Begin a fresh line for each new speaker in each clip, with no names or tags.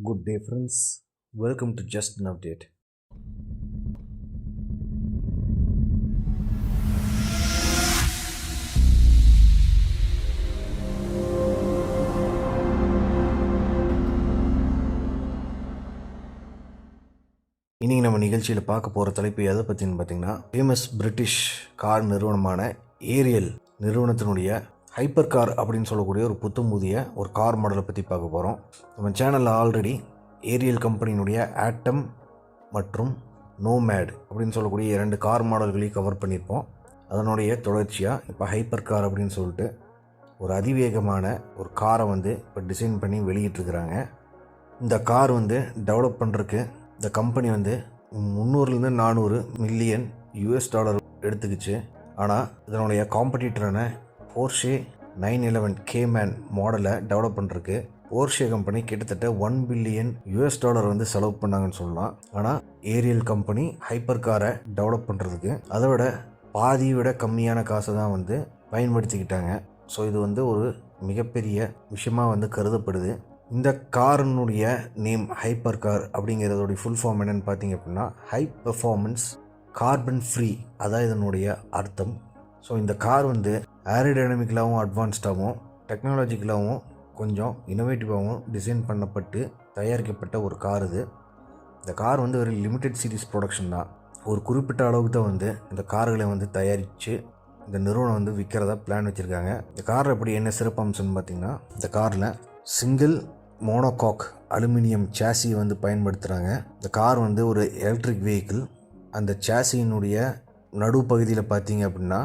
Good day friends welcome to just an update இன்றைக்கி நம்ம நிகழ்ச்சியில் பார்க்க போகிற தலைப்பு எதை பற்றின்னு பார்த்தீங்கன்னா ஃபேமஸ் பிரிட்டிஷ் கார் நிறுவனமான ஏரியல் நிறுவனத்தினுடைய ஹைப்பர் கார் அப்படின்னு சொல்லக்கூடிய ஒரு புத்தம்புதிய ஒரு கார் மாடலை பற்றி பார்க்க போகிறோம் நம்ம சேனலில் ஆல்ரெடி ஏரியல் கம்பெனியினுடைய ஆட்டம் மற்றும் நோமேட் அப்படின்னு சொல்லக்கூடிய இரண்டு கார் மாடல்களையும் கவர் பண்ணியிருப்போம். அதனுடைய தொடர்ச்சியாக இப்போ ஹைப்பர் கார் அப்படின்னு சொல்லிட்டு ஒரு அதிவேகமான ஒரு காரை வந்து இப்போ டிசைன் பண்ணி வெளியிட்ருக்கிறாங்க இந்த கார் வந்து டெவலப் பண்ணுறதுக்கு இந்த கம்பெனி வந்து முந்நூறுலேருந்து நானூறு மில்லியன் யூஎஸ் டாலர் எடுத்துக்கிச்சு. ஆனால் இதனுடைய காம்படிட்டரான போர்ஷே நைன் எலவன் கேமேன் மாடலை டெவலப் பண்ணுறதுக்கு போர்ஷே கம்பெனி கிட்டத்தட்ட ஒன் பில்லியன் யூஎஸ் டாலர் வந்து செலவு பண்ணாங்கன்னு சொல்லலாம். ஆனால் ஏரியல் கம்பெனி ஹைப்பர் காரை டெவலப் பண்ணுறதுக்கு அதை விட பாதியை விட கம்மியான காசை தான் வந்து பயன்படுத்திக்கிட்டாங்க. ஸோ இது வந்து ஒரு மிகப்பெரிய விஷயமா வந்து கருதப்படுது. இந்த காரினுடைய நேம் ஹைப்பர் கார் அப்படிங்கிறதோடைய ஃபுல் ஃபார்ம் என்னென்னு பார்த்தீங்க அப்படின்னா ஹை பெர்ஃபார்மன்ஸ் கார்பன் ஃப்ரீ அதான் இதனுடைய அர்த்தம். ஸோ இந்த கார் வந்து ஏரோடைனமிக்கலாகவும் அட்வான்ஸ்டாகவும் டெக்னாலஜிக்கலாகவும் கொஞ்சம் இனோவேட்டிவாகவும் டிசைன் பண்ணப்பட்டு தயாரிக்கப்பட்ட ஒரு கார் இது. இந்த கார் வந்து ஒரு லிமிடெட் சீரிஸ் ப்ரொடக்ஷன் தான். ஒரு குறிப்பிட்ட அளவுக்கு தான் வந்து இந்த கார்களை வந்து தயாரித்து இந்த நிறுவனம் வந்து விற்கிறதா பிளான் வச்சுருக்காங்க. இந்த காரில் எப்படி என்ன சிறப்பு அம்சம்னு இந்த காரில் சிங்கிள் மோனோகாக் அலுமினியம் சேசி வந்து பயன்படுத்துகிறாங்க இந்த கார் வந்து ஒரு எலக்ட்ரிக் வெஹிக்கிள் அந்த சேசியினுடைய நடுப்பகுதியில் பார்த்தீங்க அப்படின்னா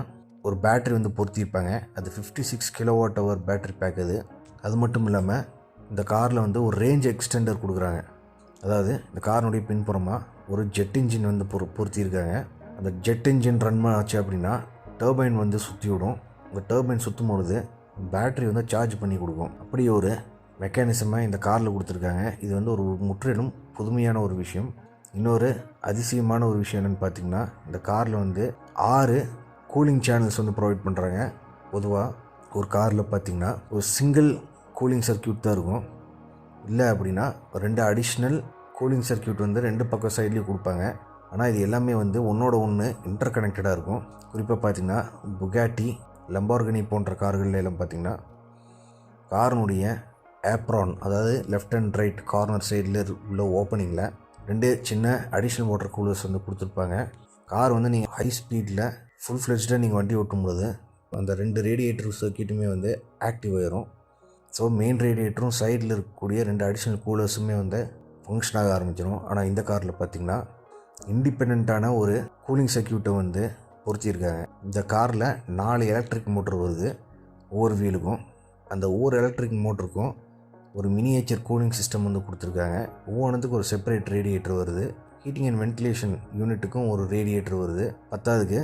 ஒரு பேட்ரி வந்து பொருத்தியிருப்பாங்க. அது fifty six kilowatt hour battery pack அது. அது மட்டும் இல்லாமல் இந்த காரில் வந்து ஒரு ரேஞ்ச் எக்ஸ்டெண்டர் கொடுக்குறாங்க. அதாவது இந்த காரினுடைய பின்புறமாக ஒரு ஜெட் இன்ஜின் வந்து பொரு பொருத்தியிருக்காங்க. அந்த ஜெட் இன்ஜின் ரன் ஆச்சு அப்படின்னா டர்பைன் வந்து சுற்றி விடும். இந்த டர்பைன் சுற்றும் பொழுது பேட்ரி வந்து சார்ஜ் பண்ணி கொடுக்கும். அப்படி ஒரு மெக்கானிசமாக இந்த காரில் கொடுத்துருக்காங்க. இது வந்து ஒரு முற்றிலும் புதுமையான ஒரு விஷயம். இன்னொரு அதிசயமான ஒரு விஷயம் என்னென்னு பார்த்தீங்கன்னா இந்த காரில் வந்து ஆறு கூலிங் சேனல்ஸ் வந்து ப்ரொவைட் பண்ணுறாங்க. பொதுவாக ஒரு காரில் பார்த்தீங்கன்னா ஒரு சிங்கிள் கூலிங் சர்க்கியூட் தான் இருக்கும். இல்லை அப்படின்னா ரெண்டு அடிஷ்னல் கூலிங் சர்க்கியூட் வந்து ரெண்டு பக்கம் சைட்லேயும் கொடுப்பாங்க. ஆனால் இது எல்லாமே வந்து ஒன்றோட ஒன்று இன்டர் கனெக்டடாக இருக்கும். குறிப்பாக பார்த்தீங்கன்னா புகாட்டி லம்பார்கனி போன்ற கார்கள் எல்லாம் பார்த்தீங்கன்னா காரினுடைய ஆப்ரான் அதாவது லெஃப்ட் அண்ட் ரைட் கார்னர் சைடில் உள்ள ஓப்பனிங்கில் ரெண்டு சின்ன அடிஷ்னல் மோட்டர் கூலர்ஸ் வந்து கொடுத்துருப்பாங்க. கார் வந்து நீங்கள் ஹை ஸ்பீடில் ஃபுல் ஃப்ளெஜ்டாக நீங்கள் வண்டி ஓட்டும்போது அந்த ரெண்டு ரேடியேட்டர் சர்க்கியூட்டுமே வந்து ஆக்டிவ் ஆயிரும். ஸோ மெயின் ரேடியேட்டரும் சைடில் இருக்கக்கூடிய ரெண்டு அடிஷ்னல் கூலர்ஸுமே வந்து ஃபங்க்ஷன் ஆக ஆரம்பிச்சிடும் ஆனால் இந்த காரில் பார்த்திங்கன்னா இண்டிபெண்ட்டான ஒரு கூலிங் சர்க்கியூட்டை வந்து பொருத்தியிருக்காங்க. இந்த காரில் நாலு எலக்ட்ரிக் மோட்ரு வருது ஒவ்வொரு வீலுக்கும். அந்த ஒவ்வொரு எலக்ட்ரிக் மோட்டருக்கும் ஒரு மினியேச்சர் கூலிங் சிஸ்டம் வந்து கொடுத்துருக்காங்க. ஒவ்வொன்றுத்துக்கும் ஒரு செப்பரேட் ரேடியேட்டர் வருது. ஹீட்டிங் அண்ட் வென்டிலேஷன் யூனிட்டுக்கும் ஒரு ரேடியேட்டர் வருது. பத்தாவதுக்கு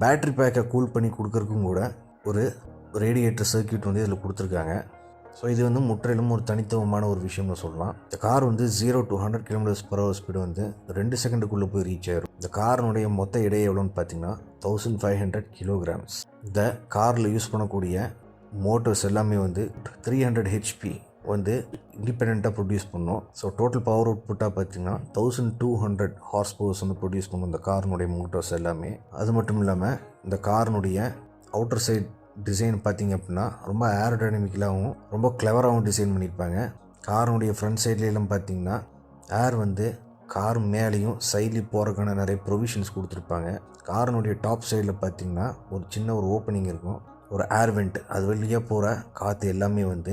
பேட்ரி பேக்கை கூல் பண்ணி கொடுக்குறக்கும் கூட ஒரு ரேடியேட்டர் சர்க்கியூட் வந்து இதில் கொடுத்துருக்காங்க. ஸோ இது வந்து முற்றிலும் ஒரு தனித்துவமான ஒரு விஷயம்னு சொல்லலாம். இந்த கார் வந்து zero to hundred kilometers per hour speed வந்து ரெண்டு செகண்டுக்குள்ளே போய் ரீச் ஆயிடும் இந்த காரினுடைய மொத்த எடை எவ்வளோன்னு பார்த்தீங்கன்னா தௌசண்ட் ஃபைவ் ஹண்ட்ரட் கிலோகிராம்ஸ் இந்த காரில் யூஸ் பண்ணக்கூடிய மோட்டர்ஸ் எல்லாமே வந்து த்ரீ ஹண்ட்ரட் ஹெச்பி வந்து இண்டிபெண்ட்டாக ப்ரொடியூஸ் பண்ணும். ஸோ டோட்டல் பவர் அவுட்புட்டாக பார்த்தீங்கன்னா thousand two hundred horse powers வந்து ப்ரொடியூஸ் பண்ணும் இந்த காரினுடைய மோட்டர்ஸ் எல்லாமே. அது மட்டும் இல்லாமல் இந்த காரினுடைய அவுட்டர் சைட் டிசைன் பார்த்திங்க அப்படின்னா ரொம்ப ஏரோடைனமிக்கலாகவும் ரொம்ப கிளவராகவும் டிசைன் பண்ணியிருப்பாங்க காரினுடைய ஃப்ரண்ட் சைட்லாம் பார்த்தீங்கன்னா ஏர் வந்து கார் மேலேயும் சைட்லேயும் போகிறதுக்கான நிறைய ப்ரொவிஷன்ஸ் கொடுத்துருப்பாங்க. காரினுடைய டாப் சைடில் பார்த்திங்கன்னா ஒரு சின்ன ஒரு ஓப்பனிங் இருக்கும். ஒரு ஏர் வெண்ட் அது வழியாக போகிற காற்று எல்லாமே வந்து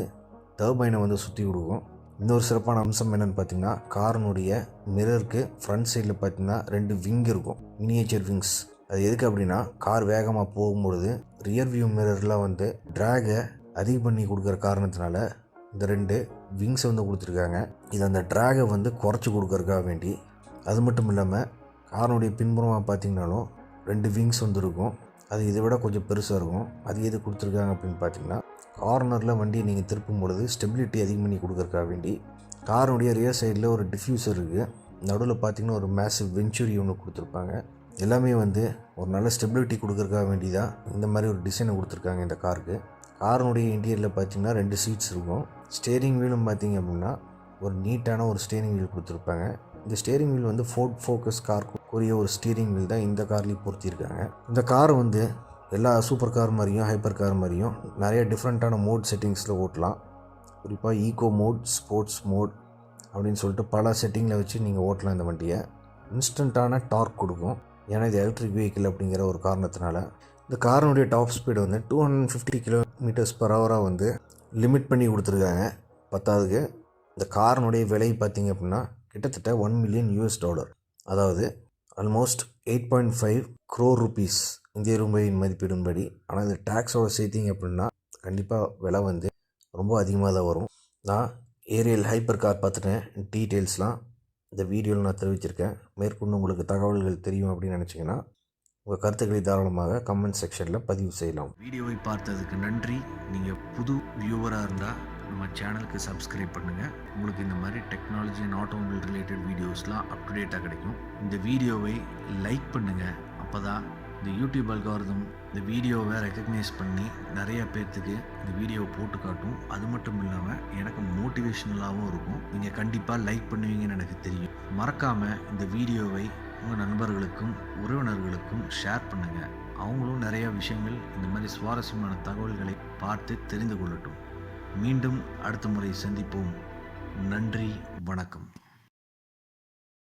டர்பைனை வந்து சுற்றி கொடுக்கும் இன்னொரு சிறப்பான அம்சம் என்னென்னு பார்த்தீங்கன்னா காரினுடைய மிரருக்கு ஃப்ரண்ட் சைடில் பார்த்தீங்கன்னா ரெண்டு விங் இருக்கும் மினியேச்சர் விங்ஸ் அது எதுக்கு அப்படின்னா கார் வேகமாக போகும்பொழுது ரியர் வியூ மிரரில் வந்து ட்ராகை அதிகம் பண்ணி கொடுக்குற காரணத்தினால இந்த ரெண்டு விங்ஸை வந்து கொடுத்துருக்காங்க. இது அந்த ட்ராகை வந்து குறைச்சி கொடுக்கறதுக்காக வேண்டி அது மட்டும் இல்லாமல் காரனுடைய பின்புறமாக பார்த்தீங்கன்னாலும் ரெண்டு விங்ஸ் வந்து இருக்கும். அது இதை விட கொஞ்சம் பெருசாக இருக்கும். அது எது கொடுத்துருக்காங்க அப்படின்னு பார்த்தீங்கன்னா கார்னரில் வண்டியை நீங்கள் திருப்பும் பொழுது ஸ்டெபிலிட்டி அதிகம் பண்ணி கொடுக்குறக்கா வேண்டி காருடைய ரியர் சைடில் ஒரு டிஃப்யூசர் இருக்குது நடுவில் பார்த்தீங்கன்னா ஒரு மேசிவ் வெஞ்சுரி ஒன்று கொடுத்துருப்பாங்க. எல்லாமே வந்து ஒரு நல்ல ஸ்டெபிலிட்டி கொடுக்குறக்கா வேண்டி தான் இந்த மாதிரி ஒரு டிசைனை கொடுத்துருக்காங்க இந்த காருக்கு காரனுடைய இன்டீரியரில் பார்த்தீங்கன்னா ரெண்டு சீட்ஸ் இருக்கும். ஸ்டேரிங் வீலும் பார்த்தீங்க அப்படின்னா ஒரு நீட்டான ஒரு ஸ்டேரிங் வீல் கொடுத்துருப்பாங்க. இந்த ஸ்டேரிங் வீல் வந்து ஃபோர்ட் ஃபோக்கஸ் கார்க்குரிய ஒரு ஸ்டீரிங் வீல் தான் இந்த கார்லேயும் பொருத்தியிருக்காங்க. இந்த கார் வந்து எல்லா சூப்பர் கார் மாதிரியும் ஹைப்பர் கார் மாதிரியும் நிறைய டிஃப்ரெண்ட்டான மோட் செட்டிங்ஸில் ஓட்டலாம். குறிப்பாக ஈகோ மோட் ஸ்போர்ட்ஸ் மோட் அப்படின்னு சொல்லிட்டு பல செட்டிங்கில் வச்சு நீங்கள் ஓட்டலாம் இந்த வண்டியை. இன்ஸ்டண்ட்டான டார்க் கொடுக்கும். ஏன்னா இது எலக்ட்ரிக் வெஹிக்கிள் அப்படிங்கிற ஒரு காரணத்தினால. இந்த காரினுடைய டாப் ஸ்பீடு வந்து two hundred fifty kilometers per ஹவராக வந்து லிமிட் பண்ணி கொடுத்துருக்காங்க. பத்தாவதுக்கு இந்த காரினுடைய விலை பார்த்தீங்க அப்படின்னா கிட்டத்தட்ட ஒன் மில்லியன் யூஎஸ் டாலர் அதாவது almost eight point five crore rupees இந்திய ரூபாயின் மதிப்பீடும்படி. ஆனால் இந்த டேக்ஸோட சேர்த்திங்க அப்படின்னா கண்டிப்பாக விலை வந்து ரொம்ப அதிகமாக தான் வரும். நான் ஏரியல் ஹைப்பர் கார் பார்த்துட்டேன் டீட்டெயில்ஸ்லாம் இந்த வீடியோவில் நான் தெரிவிச்சிருக்கேன். மேற்கொண்டு உங்களுக்கு தகவல்கள் தெரியும் அப்படின்னு நினச்சிங்கன்னா உங்கள் கருத்துக்களை தாராளமாக கமெண்ட் செக்ஷனில் பதிவு செய்யலாம்.
வீடியோவை பார்த்ததுக்கு நன்றி. நீங்கள் புது வியூவராக இருந்தால் நம்ம சேனலுக்கு சப்ஸ்கிரைப் பண்ணுங்கள் உங்களுக்கு இந்த மாதிரி டெக்னாலஜி அண்ட் ஆட்டோமொபைல் ரிலேட்டட் வீடியோஸ்லாம் அப் டு டேட்டாக கிடைக்கும். இந்த வீடியோவை லைக் பண்ணுங்கள் அப்போ தான் இந்த யூடியூப் அல்காரதம் இந்த வீடியோவை ரெக்கக்னைஸ் பண்ணி நிறைய பேர்த்துக்கு இந்த வீடியோவை போட்டு காட்டும். அது மட்டும் இல்லாமல் எனக்கு மோட்டிவேஷ்னலாகவும் இருக்கும். நீங்கள் கண்டிப்பாக லைக் பண்ணுவீங்கன்னு எனக்கு தெரியும். மறக்காமல் இந்த வீடியோவை உங்கள் நண்பர்களுக்கும் உறவினர்களுக்கும் ஷேர் பண்ணுங்கள் அவங்களும் நிறையா விஷயங்கள் இந்த மாதிரி சுவாரஸ்யமான தகவல்களை பார்த்து தெரிந்து கொள்ளட்டும். மீண்டும் அடுத்த முறை சந்திப்போம். நன்றி வணக்கம்.